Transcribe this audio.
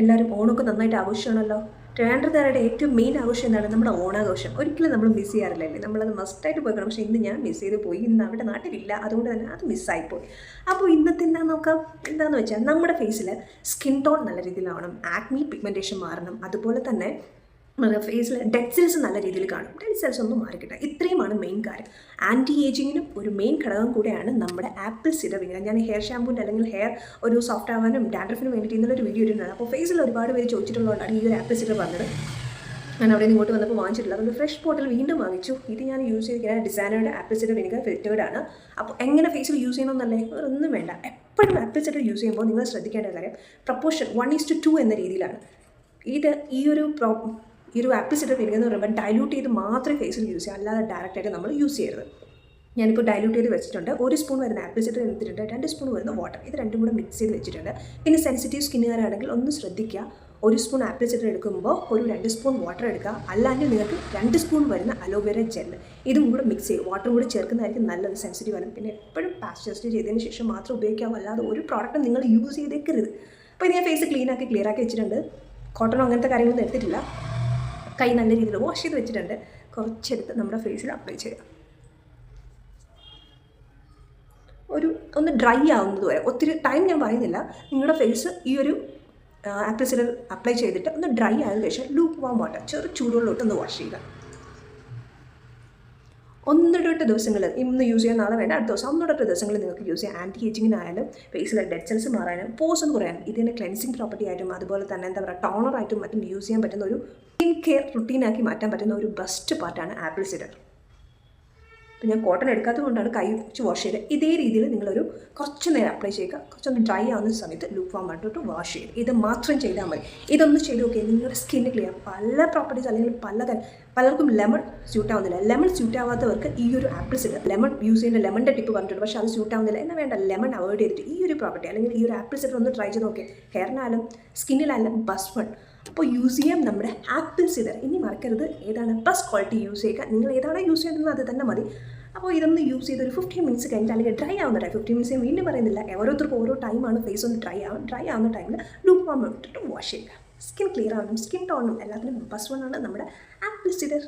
എല്ലാവരും ഓണമൊക്കെ നന്നായിട്ട് ആഘോഷമാണല്ലോ ട്രിവാൻഡ്രത്തുകാരുടെ ഏറ്റവും മെയിൻ ആഘോഷം എന്താണ്? നമ്മുടെ ഓണാഘോഷം. ഒരിക്കലും നമ്മൾ മിസ് ചെയ്യാറില്ലല്ലേ? നമ്മളത് മസ്റ്റായിട്ട് പോയിക്കണം. പക്ഷേ ഇന്ന് ഞാൻ മിസ് ചെയ്ത് പോയി. ഇന്ന് അവിടെ നാട്ടിലില്ല. അതുകൊണ്ട് തന്നെ അത് മിസ്സായിപ്പോയി അപ്പോൾ ഇന്നത്തെ എന്താ നോക്കാം? എന്താണെന്ന് വെച്ചാൽ നമ്മുടെ ഫേസിൽ സ്കിൻ ടോൺ നല്ല രീതിയിലാവണം ആക്മി പിഗ്മെന്റേഷൻ മാറണം. അതുപോലെ തന്നെ ഫേസിൽ ഡെഡ് സെൽസ് നല്ല രീതിയിൽ കാണും. ഡെഡ് സെൽസ് ഒന്നും മാറിക്കിട്ടെ ഇത്രയുമാണ് മെയിൻ കാര്യം. ആന്റി ഏജിങ്ങിനും ഒരു മെയിൻ ഘടകം കൂടെയാണ് നമ്മുടെ ആപ്പിൾ വിങ്ങ ഞാൻ ഹെയർ ഷാമ്പൂന്റെ അല്ലെങ്കിൽ ഹെയർ ഒരു സോഫ്റ്റ് ആവാനും ഡാൻഡ്രഫിനും വേണ്ടിയിട്ട് ഇന്നലൊരു വീഡിയോ ഇട്ടിട്ടുണ്ട് അപ്പോൾ ഫേസിൽ ഒരുപാട് പേര് ചോദിച്ചിട്ടുള്ളതുകൊണ്ടാണ് ഈ ഒരു ആപ്പിൾ സിഡർ പറഞ്ഞത്. ഞാൻ അവിടെ ഇങ്ങോട്ട് വന്നപ്പോൾ വാങ്ങിച്ചിട്ടില്ല അതുകൊണ്ട് ഫ്രഷ് ബോട്ടിൽ വീണ്ടും വാങ്ങിച്ചു. ഇത് ഞാൻ യൂസ് ചെയ്തിരിക്കുന്ന ഡിസൈനറുടെ ആപ്പിൾ സിഡർ വിനിഗർ ഫിറ്റേഡ് ആണ്. അപ്പോൾ എങ്ങനെ ഫേസിൽ യൂസ് ചെയ്യണമെന്നല്ലേ? ഒന്നും വേണ്ട. എപ്പോഴും ആപ്പിൾ സിഡർ യൂസ് ചെയ്യുമ്പോൾ നിങ്ങൾ ശ്രദ്ധിക്കേണ്ട കാര്യം. Proportion one is to two two രീതിയിലാണ്. ഇത് ഈ ഒരു ഈ ഒരു ആപ്പിൾ സിഡർ വിനിഗർ എന്ന് പറയുമ്പോൾ ഡൈല്യൂട്ട് ചെയ്ത് മാത്രമേ ഫേസിൽ യൂസ് ചെയ്യാം. അല്ലാതെ ഡയറക്റ്റായിട്ട് നമ്മൾ യൂസ് ചെയ്യരുത്. ഞാനിപ്പോൾ ഡൈല്യൂട്ട് ചെയ്ത് വെച്ചിട്ടുണ്ട്. ഒരു സ്പൂൺ വരുന്ന ആപ്പിൾ സിഡർ എടുത്തിട്ടുണ്ട് രണ്ട് സ്പൂൺ വരുന്ന വാട്ടർ ഇത് രണ്ടും കൂടെ മിക്സ് ചെയ്ത് വെച്ചിട്ടുണ്ട്. പിന്നെ സെൻസിറ്റീവ് സ്കിന്നുകാരാണെങ്കിൽ ഒന്ന് ശ്രദ്ധിക്കുക. ഒരു സ്പൂൺ ആപ്പിൾ സിഡർ എടുക്കുമ്പോൾ ഒരു രണ്ട് സ്പൂൺ വാട്ടർ എടുക്കുക. അല്ലാണ്ട് നിങ്ങൾക്ക് രണ്ട് സ്പൂൺ വരുന്ന അലോവേര ജെൽ ഇതും കൂടെ മിക്സ് ചെയ്യും വാട്ടറും കൂടെ ചേർക്കുന്നതായിരിക്കും നല്ലത്. സെൻസിറ്റീവ് ആണ്. പിന്നെ എപ്പോഴും പാസ്റ്റേഴ്സ് ചെയ്തതിന് ശേഷം മാത്രം ഉപയോഗിക്കാവൂ. അല്ലാതെ ഒരു പ്രോഡക്റ്റ് നിങ്ങൾ യൂസ് ചെയ്തേക്കരുത്. അപ്പോൾ ഇത് ഞാൻ ഫേസ് ക്ലീൻ ആക്കി ക്ലിയർ ആക്കി വെച്ചിട്ടുണ്ട്. കോട്ടണോ അങ്ങനത്തെ കാര്യങ്ങളൊന്നും എടുത്തിട്ടില്ല. കൈ നല്ല രീതിയിൽ വാഷ് ചെയ്ത് വെച്ചിട്ടുണ്ട്. കുറച്ചെടുത്ത് നമ്മുടെ ഫേസിൽ അപ്ലൈ ചെയ്യാം. ഒരു ഒന്ന് ഡ്രൈ ആവുന്നത് വരെ. ഒത്തിരി ടൈം ഞാൻ പറയുന്നില്ല. നിങ്ങളുടെ ഫേസ് ഈ ഒരു ആപ്പിൾ അപ്ലൈ ചെയ്തിട്ട് ഒന്ന് ഡ്രൈ ആയതിനു ശേഷം ലൂപ്പ് വാം വാട്ടർ ചെറു ചൂടുകളിലോട്ട് ഒന്ന് വാഷ് ചെയ്യുക. ഒന്നിടവിട്ട ദിവസങ്ങളിൽ ഇന്ന് യൂസ് ചെയ്യാൻ നാളെ വേണ്ട. അടുത്ത ദിവസം ഒന്നിടവിട്ട ദിവസങ്ങളിൽ നിങ്ങൾക്ക് യൂസ് ചെയ്യാം. ആന്റി ഏജിങ്ങിനായാലും ഫേസിലെ ഡെഡ് സെൽസ് മാറാനും പോസ് എന്ന് പറയാനും ഇതിന് ക്ലെൻസിങ് പ്രോപ്പർട്ടി ആയിട്ടും അതുപോലെ തന്നെ എന്താ പറയുക ടോണറായിട്ടും മറ്റും യൂസ് ചെയ്യാൻ പറ്റുന്ന ഒരു സ്കിൻ കെയർ റുട്ടീനാക്കി മാറ്റാൻ പറ്റുന്ന ഒരു ബെസ്റ്റ് പാർട്ടാണ് ആപ്പിൾ സിഡർ അപ്പോൾ ഞാൻ കോട്ടൺ എടുക്കാത്തത് കൊണ്ടാണ് കൈ വെച്ച് വാഷ് ചെയ്തത്. ഇതേ രീതിയിൽ നിങ്ങളൊരു കുറച്ച് നേരം അപ്ലൈ ചെയ്യുക. കുറച്ചൊന്ന് ഡ്രൈ ആവുന്ന സമയത്ത് ലൂപ്പ് വാം ആയിട്ട് വാഷ് ചെയ്യുക. ഇത് മാത്രം ചെയ്താൽ മതി. ഇതൊന്ന് ചെയ്ത് നോക്കിയാൽ നിങ്ങളുടെ സ്കിന്ന് ക്ലിയർ പല പ്രോപ്പർട്ടീസ് അല്ലെങ്കിൽ പല പലർക്കും ലെമൺ സ്യൂട്ട് ആവുന്നില്ല. ലെമൺ സ്യൂട്ട് ആവാത്തവർക്ക് ഈ ഒരു ആപ്പിൾ സിഡർ ലെമൺ യൂസ് ചെയ്യുന്ന ലെമണിന്റെ ടിപ്പ് പറഞ്ഞിട്ടുണ്ട്. പക്ഷേ അത് സ്യൂട്ട് ആവുന്നില്ല. എന്നാൽ വേണ്ട ലെമൺ അവോയ്ഡ് ചെയ്തിട്ട് ഈ ഒരു പ്രോപ്പർട്ടി അല്ലെങ്കിൽ ഈ ഒരു ആപ്പിൾ സിഡർ ഒന്ന് ട്രൈ ചെയ്ത് നോക്കിയാൽ ഹെയറിനായാലും സ്കിന്നിലായാലും ബസ് വൺ അപ്പോൾ യൂസ് ചെയ്യാം നമ്മുടെ ആപ്പിൾ സിഡർ ഇനി മറക്കരുത്. ഏതാണ്? ബസ് ക്വാളിറ്റി യൂസ് ചെയ്യുക. നിങ്ങൾ ഏതാണോ യൂസ് ചെയ്യുന്നത് അത് തന്നെ മതി. അപ്പോൾ ഇതൊന്ന് യൂസ് ചെയ്ത് ഒരു ഫിഫ്റ്റീൻ മിനിറ്റ്സ് കഴിഞ്ഞിട്ട് അല്ലെങ്കിൽ ഡ്രൈ ആവുന്ന ടൈം ഫിഫ്റ്റീൻ മിനിറ്റ്സ് വീണ്ടും പറയുന്നില്ല. ഓരോരുത്തർക്കും ഓരോ ടൈമാണ് ഫേസ് ഒന്ന് ഡ്രൈ ആവും ഡ്രൈ ആവുന്ന ടൈമിൽ ലൂപ്പ് വാം ഇട്ടിട്ട് വാഷ് ചെയ്യുക. സ്കിൻ ക്ലിയർ ആവണം സ്കിൻ ടോണും എല്ലാത്തിനും ബസ് വണ്ണാണ് നമ്മുടെ ആപ്പിൾ സിഡർ